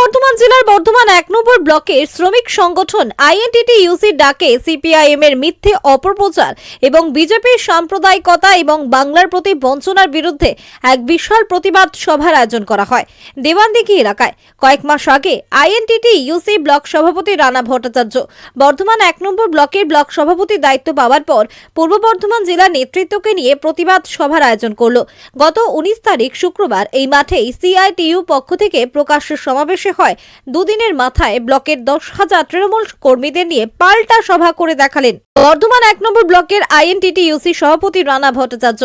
বর্ধমান জেলার বর্ধমান এক নম্বর ব্লকের শ্রমিক সংগঠন আইএনটিটি ইউসির ডাকে সিপিআইএম এর মিথ্যে অপপ্রচার এবং বিজেপির সাম্প্রদায়িকতা এবং বাংলার প্রতি বঞ্চনার বিরুদ্ধে এক বিশাল প্রতিবাদ সভার আয়োজন করা হয় দেওয়ানদিঘি এলাকায়। কয়েক মাস আগে আইএনটিটি ইউসি ব্লক সভাপতি রানা ভট্টাচার্য বর্ধমান এক নম্বর ব্লকের ব্লক সভাপতি দায়িত্ব পাওয়ার পর পূর্ব বর্ধমান জেলা নেতৃত্বকে নিয়ে প্রতিবাদ সভার আয়োজন করল। গত উনিশ তারিখ শুক্রবার এই মাঠেই সিআইটিইউ পক্ষ থেকে প্রকাশ্য সমাবেশে হয়। দুদিনের মাথায় ব্লকের দশ হাজার তৃণমূল কর্মীদের নিয়ে পাল্টা সভা করে দেখালেন। বর্ধমান এক নম্বর ব্লকের আইএনটিটি ইউসি সভাপতি রানা ভট্টাচার্য।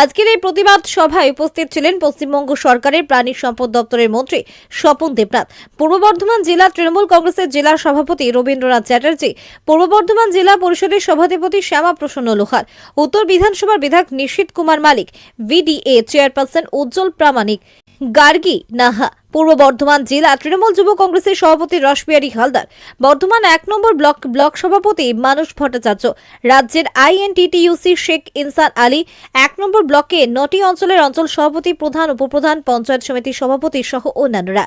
আজকের এই প্রতিবাদ সভায় উপস্থিত ছিলেন পশ্চিমবঙ্গ সরকারের প্রাণী সম্পদ দপ্তরের মন্ত্রী স্বপন দেবনাথ। পূর্ব বর্ধমান জেলা তৃণমূল কংগ্রেসের জেলা সভাপতি রবীন্দ্রনাথ চ্যাটার্জি। পূর্ব বর্ধমান জেলা পরিষদের সভাধিপতি শ্যামা প্রসন্ন লোহার। উত্তর বিধানসভার বিধায়ক নিশীত কুমার মালিক, ভিডিএ চেয়ারপারসন উজ্জ্বল প্রামাণিক, গার্গী নাহা পূর্ব বর্ধমান জেলা তৃণমূল যুব কংগ্রেসের সভাপতি রসবিহারী হালদার। বর্ধমান এক নম্বর ব্লক ব্লক সভাপতি মানুষ ভট্টাচার্য। রাজ্যের আইএনটিটিইউসি শেখ ইনসান আলী এক নম্বর ব্লকে নটি অঞ্চলের অঞ্চল সভাপতি প্রধান, উপপ্রধান, পঞ্চায়েত সমিতির সভাপতি সহ অন্যান্যরা।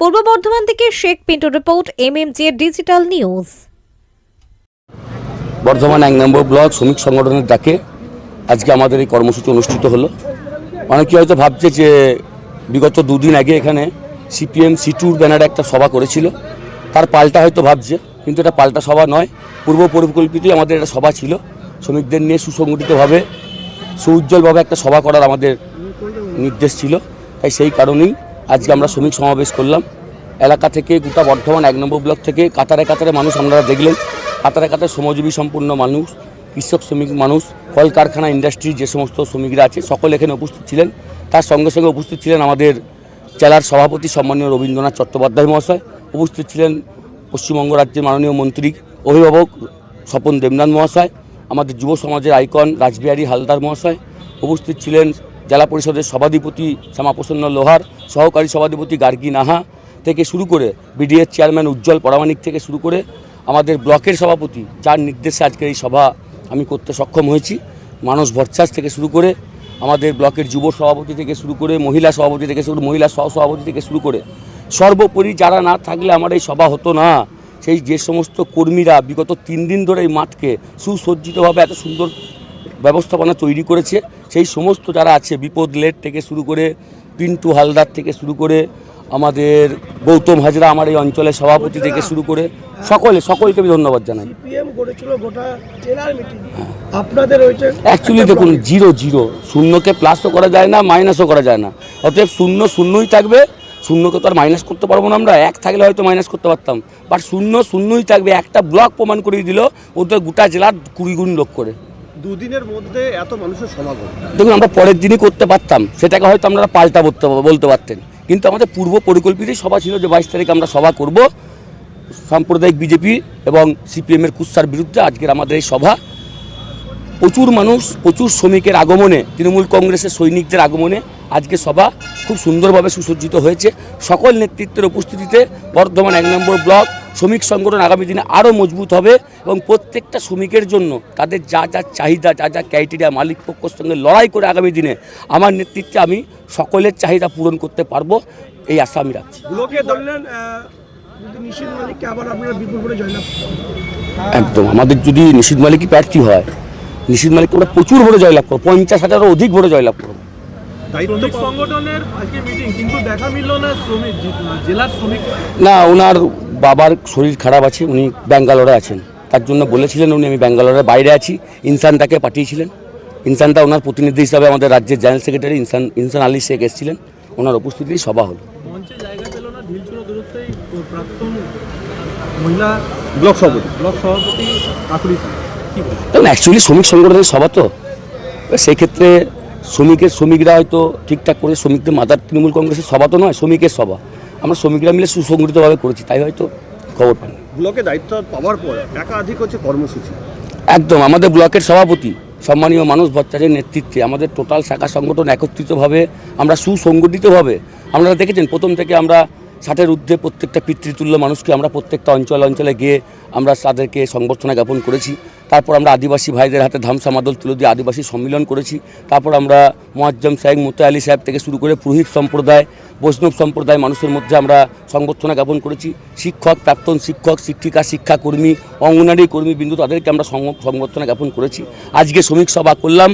পূর্ব বর্ধমান থেকে Sheikh Pintu report, MMJ digital news. Bardhaman এক নম্বর ব্লক শ্রমিক সংগঠনের ডাকে আজকে আমাদের এই কর্মসূচি অনুষ্ঠিত হলো। অনেকে হয়তো ভাবছে যে বিগত দুদিন আগে এখানে সিপিএম, সিটুর ব্যানারে একটা সভা করেছিল। তার পাল্টা হয়তো ভাবছে, কিন্তু এটা পাল্টা সভা নয়। পূর্ব পরিকল্পিতই আমাদের একটা সভা ছিল। শ্রমিকদের নিয়ে সুসংগঠিতভাবে, সুউজ্জ্বলভাবে একটা সভা করার আমাদের নির্দেশ ছিল। তাই সেই কারণেই আজকে আমরা শ্রমিক সমাবেশ করলাম। এলাকা থেকে গোটা বর্ধমান এক নম্বর ব্লক থেকে কাতারে কাতারে মানুষ আপনারা দেখলেন। কাতারে কাতারে শ্রমজীবী সম্পূর্ণ মানুষ, কৃষক শ্রমিক মানুষ, কলকারখানা ইন্ডাস্ট্রি যে সমস্ত শ্রমিকরা আছে, সকলে এখানে উপস্থিত ছিলেন। তার সঙ্গে সঙ্গে উপস্থিত ছিলেন আমাদের জেলার সভাপতি সম্মানীয় রবীন্দ্রনাথ চট্টোপাধ্যায় মহাশয়, উপস্থিত ছিলেন পশ্চিমবঙ্গ রাজ্যের মাননীয় মন্ত্রী, অভিভাবক স্বপন দেবনাথ মহাশয়, আমাদের যুব সমাজের আইকন রাসবিহারী হালদার মহাশয়, উপস্থিত ছিলেন জেলা পরিষদের সভাধিপতি শ্যামাপ্রসন্ন লোহার, সহকারী সভাধিপতি গার্গী নাহা থেকে শুরু করে বিডিএর চেয়ারম্যান উজ্জ্বল পরামানিক থেকে শুরু করে আমাদের ব্লকের সভাপতি, যার নির্দেশে আজকের এই সভা আমি করতে সক্ষম হয়েছি, মানস ভরচাস থেকে শুরু করে আমাদের ব্লকের যুব সভাপতি থেকে শুরু করে মহিলা সভাপতি থেকে শুরু, মহিলা সহ সভাপতি থেকে শুরু করে সর্বোপরি যারা না থাকলে আমার এই সভা হতো না। সেই যে সমস্ত কর্মীরা বিগত তিন দিন ধরে এই মাঠকে সুসজ্জিতভাবে এত সুন্দর ব্যবস্থাপনা তৈরি করেছে, সেই সমস্ত যারা আছে, বিপদ লেট থেকে শুরু করে, পিন্টু হালদার থেকে শুরু করে আমাদের গৌতম হাজরা আমার এই অঞ্চলের সভাপতি থেকে শুরু করে সকলে সকলকে আমি ধন্যবাদ জানাই। অ্যাকচুয়ালি দেখুন জিরো জিরো শূন্যকে প্লাসও করা যায় না মাইনাসও করা যায় না। অতএব শূন্য শূন্যই থাকবে। শূন্যকে তো আর মাইনাস করতে পারব না আমরা। এক থাকলে হয়তো মাইনাস করতে পারতাম। বাট শূন্য শূন্যই থাকবে। একটা ব্লক প্রমাণ করিয়ে দিল ওদের গোটা জেলার কুড়ি গুণ লোক করে। দুদিনের মধ্যে এত মানুষের সমাগম। দেখুন আমরা পরের দিনই করতে পারতাম। সেটাকে হয়তো আমরা পাল্টা বলতে বলতে পারতেন। কিন্তু আমাদের পূর্ব পরিকল্পিত সভা ছিল যে বাইশ তারিখ আমরা সভা করব। সাম্প্রদায়িক বিজেপি এবং সিপিএমের কুৎসার বিরুদ্ধে আজকের আমাদের এই সভা। প্রচুর মানুষ, প্রচুর শ্রমিকের আগমনে, তৃণমূল কংগ্রেসের সৈনিকদের আগমনে আজকে সভা খুব সুন্দরভাবে সুসজ্জিত হয়েছে। সকল নেতৃত্বের উপস্থিতিতে বর্ধমান এক নম্বর ব্লক শ্রমিক সংগঠন আগামী দিনে আরও মজবুত হবে এবং প্রত্যেকটা শ্রমিকের জন্য তাদের যা যা চাহিদা যা যা ক্রাইটেরিয়া মালিক পক্ষের সঙ্গে লড়াই করে আগামী দিনে আমার নেতৃত্বে আমি সকলের চাহিদা পূরণ করতে পারব এই আশা আমি রাখছি। একদম আমাদের যদি নিশীত মালিকই প্রার্থী হয় নিশীত মালিককে আমরা প্রচুর ভোটে জয়লাভ করব পঞ্চাশ হাজারও অধিক ভোটে জয়লাভ করব। না ওনার বাবার শরীর খারাপ আছে উনি ব্যাঙ্গালোরে আছেন। তার জন্য বলেছিলেন উনি আমি ব্যাঙ্গালোরের বাইরে আছি। ইনসানটাকে পাঠিয়েছিলেন। ইনসানটা ওনার প্রতিনিধি হিসাবে আমাদের রাজ্যের জেনারেল সেক্রেটারি ইনসান ইনসান আলী শেখ এসেছিলেন। ওনার উপস্থিতিতেই সভা হলো। ব্লক সভাপতি। ব্লক সভাপতি? দেখুন অ্যাকচুয়ালি শ্রমিক সংগঠনের সভা তো। সেই ক্ষেত্রে শ্রমিকের শ্রমিকরা হয়তো ঠিকঠাক করে শ্রমিকদের মাদার তৃণমূল কংগ্রেসের সভা তো নয় শ্রমিকের সভা। আমরা শ্রমিকরা মিলে সুসংগঠিতভাবে করেছি তাই হয়তো খবর পাননি ব্লকে দায়িত্ব পাওয়ার পর একাধিক হচ্ছে কর্মসূচি। একদম আমাদের ব্লকের সভাপতি সম্মানীয় মানুষ ভট্টাচার্যের নেতৃত্বে আমাদের টোটাল শাখা সংগঠন একত্রিতভাবে আমরা সুসংগঠিতভাবে আপনারা দেখেছেন প্রথম থেকে আমরা ষাটের ঊর্ধ্বে প্রত্যেকটা পিতৃতুল্য মানুষকে আমরা প্রত্যেকটা অঞ্চল অঞ্চলে গিয়ে আমরা তাদেরকে সংবর্ধনা জ্ঞাপন করেছি। তারপর আমরা আদিবাসী ভাইদের হাতে ধামসা মাদল তুলে দিয়ে আদিবাসী সম্মিলন করেছি। তারপর আমরা মোয়াজ্জম সাহেব মুতা আলী সাহেব থেকে শুরু করে পুরোহিত সম্প্রদায়, বৈষ্ণব সম্প্রদায় মানুষের মধ্যে আমরা সংবর্ধনা জ্ঞাপন করেছি। শিক্ষক, প্রাক্তন শিক্ষক, শিক্ষিকা, শিক্ষাকর্মী, অঙ্গনারী কর্মী বিন্দু তাদেরকে আমরা সংবর্ধনা জ্ঞাপন করেছি। আজকে শ্রমিক সভা করলাম।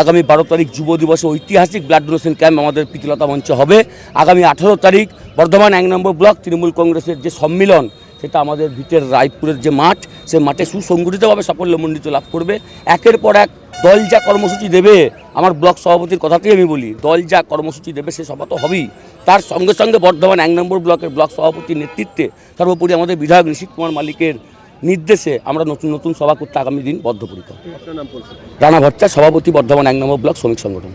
আগামী বারো তারিখ যুব দিবসে ঐতিহাসিক ব্লাড ডোনেশন ক্যাম্প আমাদের প্রীতিলতা মঞ্চে হবে। আগামী আঠারো তারিখ বর্ধমান এক নম্বর ব্লক তৃণমূল কংগ্রেসের যে সম্মিলন সেটা আমাদের ভিটের রায়পুরের যে মাঠ সে মাঠে সুসংগঠিতভাবে সাফল্যমণ্ডিত লাভ করবে। একের পর এক দল যা কর্মসূচি দেবে আমার ব্লক সভাপতির কথাতেই আমি বলি দল যা কর্মসূচি দেবে সে সভা তো হবেই। তার সঙ্গে সঙ্গে বর্ধমান এক নম্বর ব্লকের ব্লক সভাপতির নেতৃত্বে সর্বোপরি আমাদের বিধায়ক নিশীত কুমার মালিকের নির্দেশে আমরা নতুন নতুন সভা করতে আগামী দিন বদ্ধপরিকর। রানা ভট্টাচার্য সভাপতি বর্ধমান এক নম্বর ব্লক শ্রমিক সংগঠন।